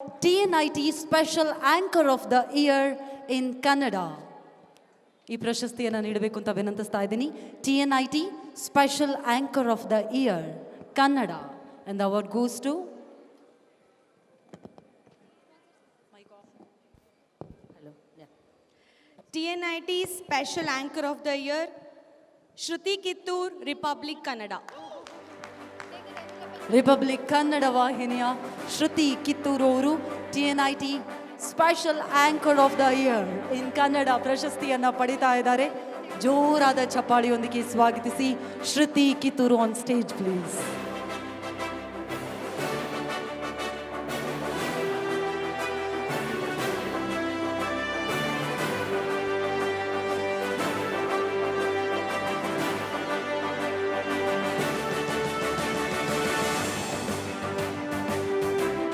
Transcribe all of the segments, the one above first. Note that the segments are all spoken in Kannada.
TNIT Special Anchor of the Year in Kannada. ಈ ಪ್ರಶಸ್ತಿಯನ್ನು ನೀಡಬೇಕು ಅಂತ ವಿನಂತಿಸ್ತಾ ಇದ್ದೀನಿ T N I T special anchor of the year Kannada and award goes to TNIT Special Anchor of the Year, Shruti Kittur, Republic Kannada. Republic Kannada ವಾಹಿನಿಯ ಶ್ರುತಿ ಕಿತ್ತೂರು ಅವರು T N I T special anchor of the year in Kannada ಪ್ರಶಸ್ತಿಯನ್ನು ಪಡಿತಾ ಇದ್ದಾರೆ ಜೋರಾದ ಚಪ್ಪಾಳಿಯೊಂದಿಗೆ ಸ್ವಾಗತಿಸಿ Shruti Kittur on stage please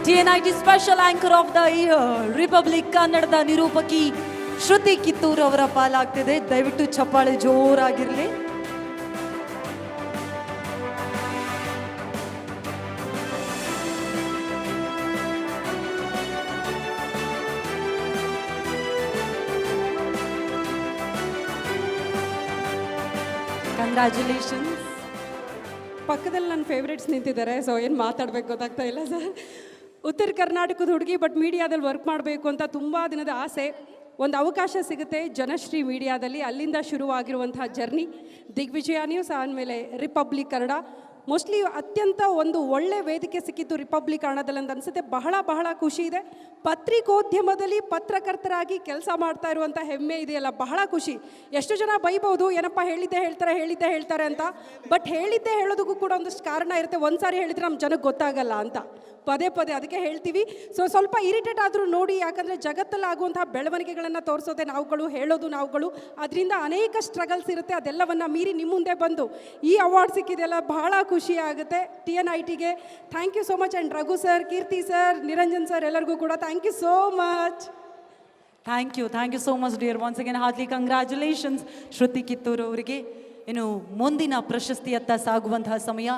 T special anchor of the year Republic ಕನ್ನಡದ ನಿರೂಪಕಿ ಶ್ರುತಿ ಕಿತ್ತೂರ್ ಅವರ ಪಾಲಾಗ್ತಿದೆ. ದಯವಿಟ್ಟು ಚಪ್ಪಾಳೆ ಜೋರಾಗಿರಲಿ. ಕಂಗ್ರ್ಯಾಚುಲೇಷನ್ಸ್ ಪಕ್ಕದಲ್ಲಿ ನನ್ನ ಫೇವ್ರೇಟ್ಸ್ ನಿಂತಿದ್ದಾರೆ ಸೊ ಏನು ಮಾತಾಡ್ಬೇಕು ಗೊತ್ತಾಗ್ತಾ ಇಲ್ಲ ಸರ್. ಉತ್ತರ ಕರ್ನಾಟಕದ ಹುಡುಗಿ ಬಟ್ ಮೀಡಿಯಾದಲ್ಲಿ ವರ್ಕ್ ಮಾಡಬೇಕು ಅಂತ ತುಂಬ ದಿನದ ಆಸೆ. ಒಂದು ಅವಕಾಶ ಸಿಗುತ್ತೆ ಜನಶ್ರೀ ಮೀಡಿಯಾದಲ್ಲಿ. ಅಲ್ಲಿಂದ ಶುರುವಾಗಿರುವಂತಹ ಜರ್ನಿ ದಿಗ್ವಿಜಯ ನ್ಯೂಸ್ ಆದಮೇಲೆ ರಿಪಬ್ಲಿಕ್ ಕನ್ನಡ. ಮೋಸ್ಟ್ಲಿ ಅತ್ಯಂತ ಒಂದು ಒಳ್ಳೆ ವೇದಿಕೆ ಸಿಕ್ಕಿತ್ತು ರಿಪಬ್ಲಿಕ್ ಅಣದಲ್ಲಿ ಅಂತ ಅನಿಸುತ್ತೆ. ಬಹಳ ಬಹಳ ಖುಷಿ ಇದೆ. ಪತ್ರಿಕೋದ್ಯಮದಲ್ಲಿ ಪತ್ರಕರ್ತರಾಗಿ ಕೆಲಸ ಮಾಡ್ತಾ ಇರುವಂಥ ಹೆಮ್ಮೆ ಇದೆಯಲ್ಲ, ಬಹಳ ಖುಷಿ. ಎಷ್ಟು ಜನ ಬೈಬೋದು ಏನಪ್ಪ ಹೇಳಿದ್ದೆ ಹೇಳ್ತಾರೆ ಹೇಳಿದ್ದೆ ಹೇಳ್ತಾರೆ ಅಂತ. ಬಟ್ ಹೇಳಿದ್ದೆ ಹೇಳೋದಕ್ಕೂ ಕೂಡ ಒಂದಷ್ಟು ಕಾರಣ ಇರುತ್ತೆ. ಒಂದು ಸಾರಿ ಹೇಳಿದ್ರೆ ನಮ್ಮ ಜನಕ್ಕೆ ಗೊತ್ತಾಗಲ್ಲ ಅಂತ. ಪದೇ ಪದೇ ಅದಕ್ಕೆ ಹೇಳ್ತೀವಿ. ಸೊ ಸ್ವಲ್ಪ ಇರಿಟೇಟ್ ಆದರೂ ನೋಡಿ, ಯಾಕಂದರೆ ಜಗತ್ತಲ್ಲಿ ಆಗುವಂತಹ ಬೆಳವಣಿಗೆಗಳನ್ನು ತೋರಿಸೋದೆ ನಾವುಗಳು, ಹೇಳೋದು ನಾವುಗಳು. ಅದರಿಂದ ಅನೇಕ ಸ್ಟ್ರಗಲ್ಸ್ ಇರುತ್ತೆ. ಅದೆಲ್ಲವನ್ನು ಮೀರಿ ನಿಮ್ಮ ಮುಂದೆ ಬಂದು ಈ ಅವಾರ್ಡ್ ಸಿಕ್ಕಿದೆಲ್ಲ ಬಹಳ ಖುಷಿ ಆಗುತ್ತೆ. ಟಿ ಎನ್ ಐ ಟಿಗೆ thank you so much and Raghu sir Keerthi sir Niranjan sir ಎಲ್ಲರಿಗೂ ಕೂಡ thank you so much thank you thank you so much dear once again heartly congratulations Shruti Kittur ಅವರಿಗೆ. ಏನು ಮುಂದಿನ ಪ್ರಶಸ್ತಿಯತ್ತ ಸಾಗುವಂತಹ ಸಮಯ.